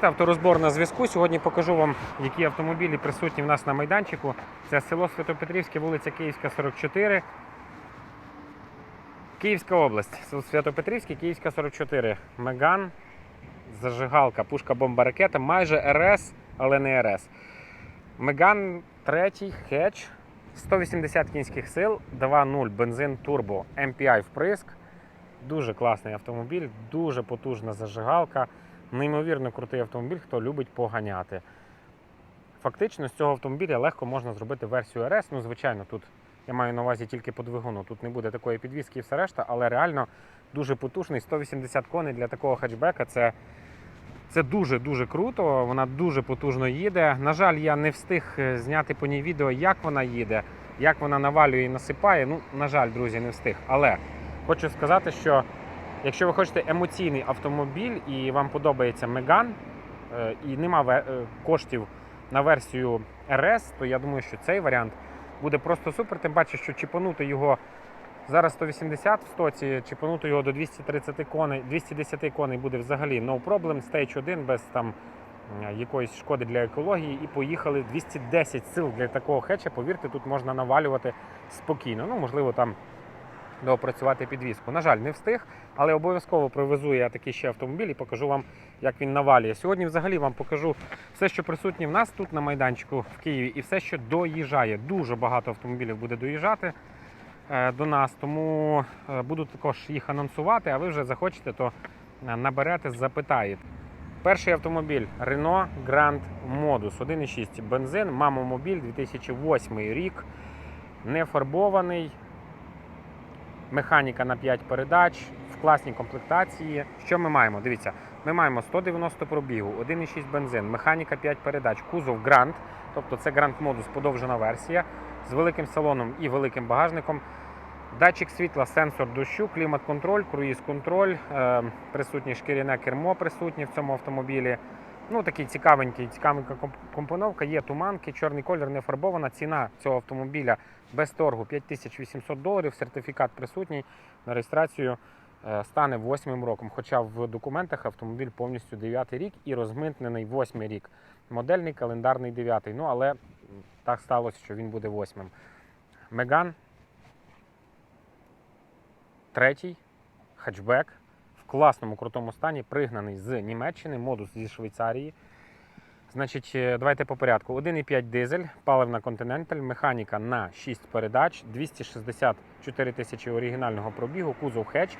Авторозбор на зв'язку. Сьогодні покажу вам, які автомобілі присутні в нас на майданчику. Це село Святопетрівське, вулиця Київська, 44. Київська область. Село Святопетрівське, Київська 44. Меган, зажигалка, пушка бомба ракета, майже РС, але не РС. Меган третій, хедж, 180 кінських сил, 2.0 бензин турбо, MPI вприск. Дуже класний автомобіль, дуже потужна зажигалка. Неймовірно крутий автомобіль, хто любить поганяти. Фактично з цього автомобіля легко можна зробити версію RS. Ну, звичайно, тут я маю на увазі тільки по двигуну. Тут не буде такої підвіски і все решта, але реально дуже потужний. 180 коней для такого хетчбека це, це дуже-дуже круто. Вона дуже потужно їде. На жаль, я не встиг е, зняти по ній відео, як вона їде, як вона навалює і насипає. Ну, на жаль, друзі, не встиг. Але хочу сказати, що Якщо ви хочете емоційний автомобіль і вам подобається Меган, е, і нема е, коштів на версію RS, то я думаю, що цей варіант буде просто супер. Тим паче, що чіпанути його зараз 180 в стоці, чіпанути його до 230 коней, 210 коней буде взагалі no problem, Stage 1 без там якоїсь шкоди для екології. І поїхали 210 сил для такого хетча. Повірте, тут можна навалювати спокійно. Ну, можливо, там доопрацювати підвіску. На жаль, не встиг, але обов'язково привезу я такий ще автомобіль і покажу вам, як він навалює. Сьогодні взагалі вам покажу все, що присутнє в нас тут на майданчику в Києві, і все, що доїжджає. Дуже багато автомобілів буде доїжджати е, до нас, тому е, буду також їх анонсувати, а ви вже захочете, то е, наберете, запитаєте. Перший автомобіль Renault Grand Modus 1.6 бензин, мамомобіль 2008 рік, не фарбований, механіка на 5 передач, в класній комплектації. Що ми маємо? Дивіться, ми маємо 190 пробігу, 1,6 бензин, механіка 5 передач, кузов Grand, тобто це Grand Modus подовжена версія з великим салоном і великим багажником. Датчик світла, сенсор дощу, клімат-контроль, круїз-контроль, е, присутнє шкіряне кермо присутнє в цьому автомобілі. Ну, такий цікавенький, цікавенька компоновка. Є туманки, чорний колір не фарбована. Ціна цього автомобіля без торгу 5800 доларів. Сертифікат присутній на реєстрацію е, стане восьмим роком. Хоча в документах автомобіль повністю 9 рік і розмитнений восьмий рік. Модельний календарний 9. Ну але так сталося, що він буде восьмим. Меган. Третій хетчбек в класному крутому стані, пригнаний з Німеччини, модус зі Швейцарії. Значить, е, давайте по порядку. 1,5 дизель, паливна Continental, механіка на 6 передач, 264 тисячі оригінального пробігу, кузов хедж,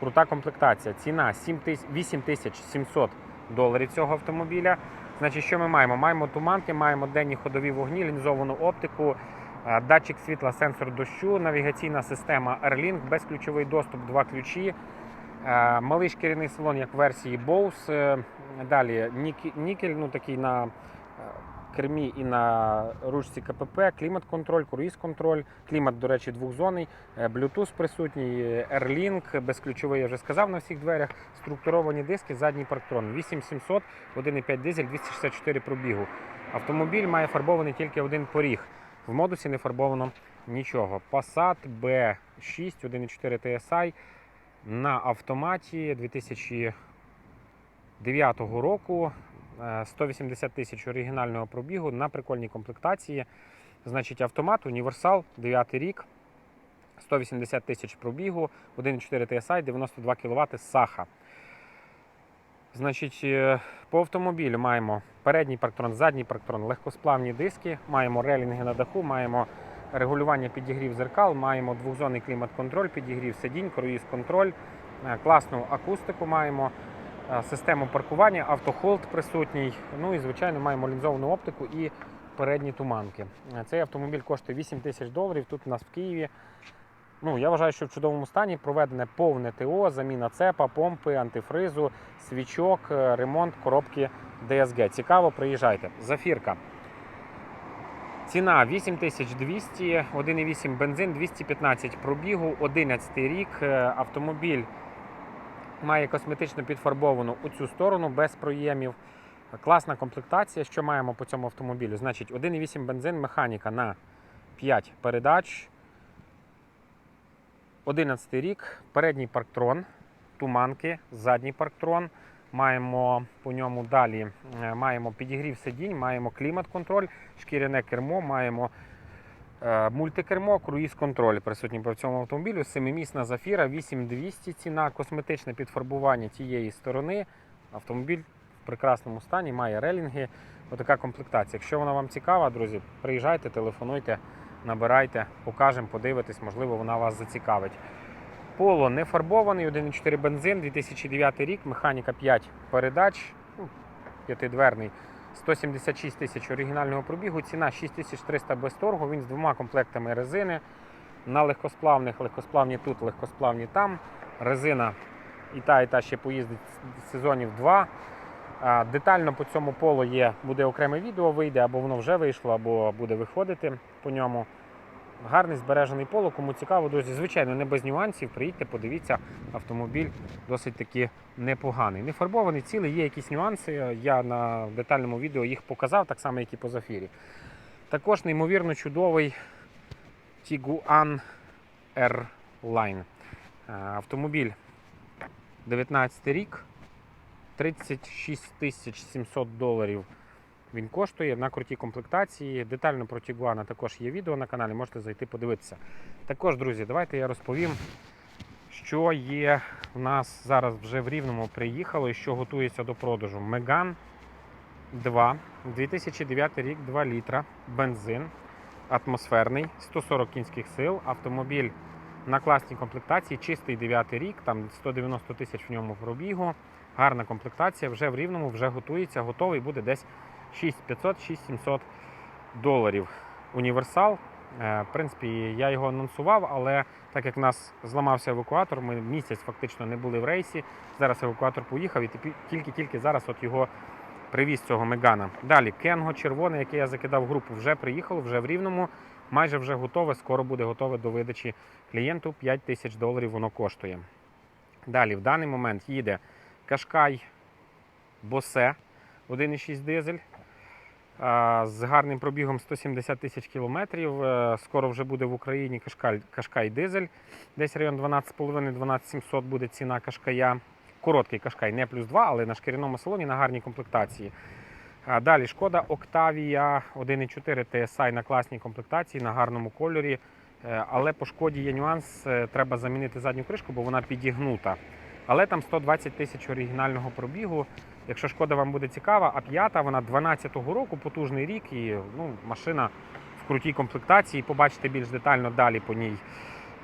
крута комплектація. Ціна 8700 доларів цього автомобіля. Значить, що ми маємо? Маємо туманки, маємо денні ходові вогні, лінзовану оптику, датчик світла, сенсор дощу, навігаційна система Airlink, безключовий доступ, два ключі. Малий шкіряний салон, як версії Bose. Е, Далі нікель, ну такий на е, кермі і на ручці КПП, клімат-контроль, круїз-контроль, клімат, до речі, двохзонний, е, Bluetooth присутній, Airlink, безключовий, я вже сказав на всіх дверях, структуровані диски, задній парктрон, 8700, 1,5 дизель, 264 пробігу. Автомобіль має фарбований тільки один поріг. В модусі не фарбовано нічого. Passat B6, 1,4 TSI на автоматі 2009 року. е, 180 тисяч оригінального пробігу на прикольній комплектації. Значить, автомат, універсал, 9 рік, 180 тисяч пробігу, 1,4 TSI, 92 кВт Саха. Значить, е, по автомобілю маємо передній парктрон, задній парктрон, легкосплавні диски, маємо релінги на даху, маємо регулювання підігрів зеркал, маємо двохзонний клімат-контроль, підігрів сидінь, круїз-контроль, е, класну акустику маємо, е, систему паркування, автохолд присутній. Ну і, звичайно, маємо лінзовану оптику і передні туманки. Е, Цей автомобіль коштує 8 тисяч доларів. Тут у нас в Києві. Ну, я вважаю, що в чудовому стані проведене повне ТО, заміна цепа, помпи, антифризу, свічок, ремонт коробки DSG. Цікаво, приїжджайте. Зафірка. Ціна 8200, 1,8 бензин, 215 пробігу, 11 рік. Е, Автомобіль має косметично підфарбовану у цю сторону без проємів. Класна комплектація. Що маємо по цьому автомобілю? Значить, 1,8 бензин, механіка на 5 передач. 11 рік, передній парктрон, туманки, задній парктрон, Маємо по ньому далі е, маємо підігрів сидінь, маємо клімат-контроль, шкіряне кермо, маємо е, мультикермо, круїз-контроль присутній по цьому автомобілю. Семимісна зафіра, 8200 ціна, косметичне підфарбування тієї сторони. Автомобіль в прекрасному стані, має релінги. Отака комплектація. Якщо вона вам цікава, друзі, приїжджайте, телефонуйте, набирайте, покажемо, подивитесь, можливо, вона вас зацікавить. Поло не фарбований, 1,4 бензин, 2009 рік, механіка 5 передач, ну, п'ятидверний, 176 тисяч оригінального пробігу, ціна 6300 без торгу, він з двома комплектами резини. На легкосплавних, легкосплавні тут, легкосплавні там. Резина і та, і та ще поїздить сезонів 2. Детально по цьому полу є, буде окреме відео, вийде, або воно вже вийшло, або буде виходити по ньому. Гарний збережений поло, кому цікаво, друзі. Звичайно, не без нюансів. Приїдьте, подивіться, автомобіль досить таки непоганий. Не фарбований цілий, є якісь нюанси. Я на детальному відео їх показав, так само, як і по зафірі. Також неймовірно чудовий Tiguan R-Line. Е, Автомобіль 19 рік, 36 тисяч 700 доларів він коштує на крутій комплектації. Детально про Тігуана також є відео на каналі, можете зайти подивитися. Також, друзі, давайте я розповім, що є у нас зараз вже в Рівному приїхало і що готується до продажу. Меган 2, 2009 рік, 2 літра, бензин, атмосферний, 140 кінських сил, автомобіль на класній комплектації, чистий 9 рік, там 190 тисяч в ньому пробігу. Гарна комплектація, вже в Рівному, вже готується, готовий буде десь 6500-6700 доларів. Універсал. Е, В принципі, я його анонсував, але так як в нас зламався евакуатор, ми місяць фактично не були в рейсі. Зараз евакуатор поїхав і тільки-тільки зараз от його привіз цього Мегана. Далі Кенго червоне, яке я закидав в групу, вже приїхало, вже в Рівному, майже вже готове, скоро буде готове до видачі клієнту. 5 тисяч доларів воно коштує. Далі, в даний момент їде Кашкай Босе 1,6 дизель. З гарним пробігом 170 тисяч кілометрів. Е, Скоро вже буде в Україні Кашкай, Кашкай дизель. Десь район 12,5-12700 буде ціна Кашкая. Короткий Кашкай, не плюс 2, але на шкіряному салоні на гарній комплектації. Далі шкода Octavia 1,4 TSI на класній комплектації, на гарному кольорі. Е, Але по шкоді є нюанс, е, треба замінити задню кришку, бо вона підігнута. Але там 120 тисяч оригінального пробігу. Якщо шкода вам буде цікава, а п'ята вона 12-го року, потужний рік, і ну, машина в крутій комплектації. Побачите більш детально далі по ній.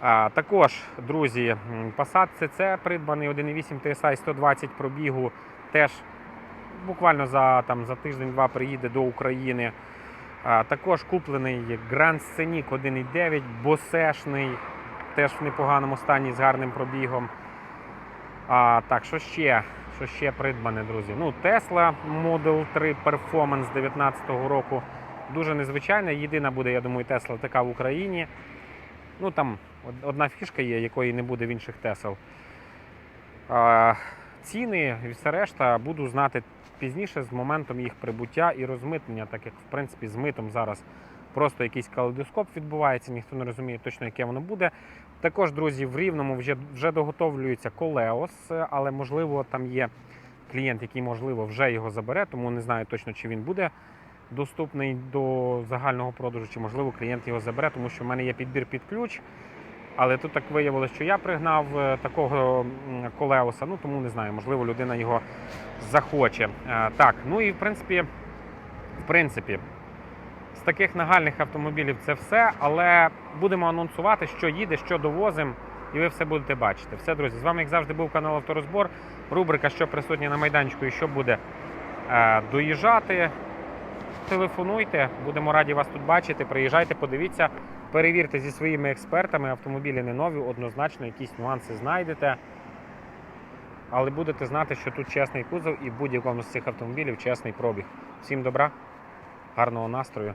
А, також, друзі, Passat CC придбаний 1,8 TSI 120 пробігу. Теж буквально за, там, за тиждень-два приїде до України. А, також куплений Grand Scenic 1,9, босешний, теж в непоганому стані з гарним пробігом. А, так, що ще? Що ще придбане, друзі? Ну, Tesla Model 3 Performance 19-го року. Дуже незвичайна. Єдина буде, я думаю, Tesla така в Україні. Ну там одна фішка є, якої не буде в інших Tesla. Ціни і все решта буду знати пізніше з моментом їх прибуття і розмитнення, так як в принципі з митом зараз просто якийсь калейдоскоп відбувається, ніхто не розуміє точно, яке воно буде. Також, друзі, в Рівному вже, вже доготовлюється колеос, але можливо там є клієнт, який можливо вже його забере, тому не знаю точно, чи він буде доступний до загального продажу, чи можливо клієнт його забере, тому що в мене є підбір під ключ. Але тут так виявилося, що я пригнав е, такого колеоса, ну тому не знаю, можливо, людина його захоче. Е, Так, ну і в принципі, в принципі, з таких нагальних автомобілів це все, але будемо анонсувати, що їде, що довозимо, і ви все будете бачити. Все, друзі, з вами, як завжди, був канал Авторозбор. Рубрика, що присутня на майданчику і що буде е, доїжджати. Телефонуйте, будемо раді вас тут бачити. Приїжджайте, подивіться, перевірте зі своїми експертами. Автомобілі не нові, однозначно якісь нюанси знайдете. Але будете знати, що тут чесний кузов і будь-якому з цих автомобілів чесний пробіг. Всім добра, гарного настрою.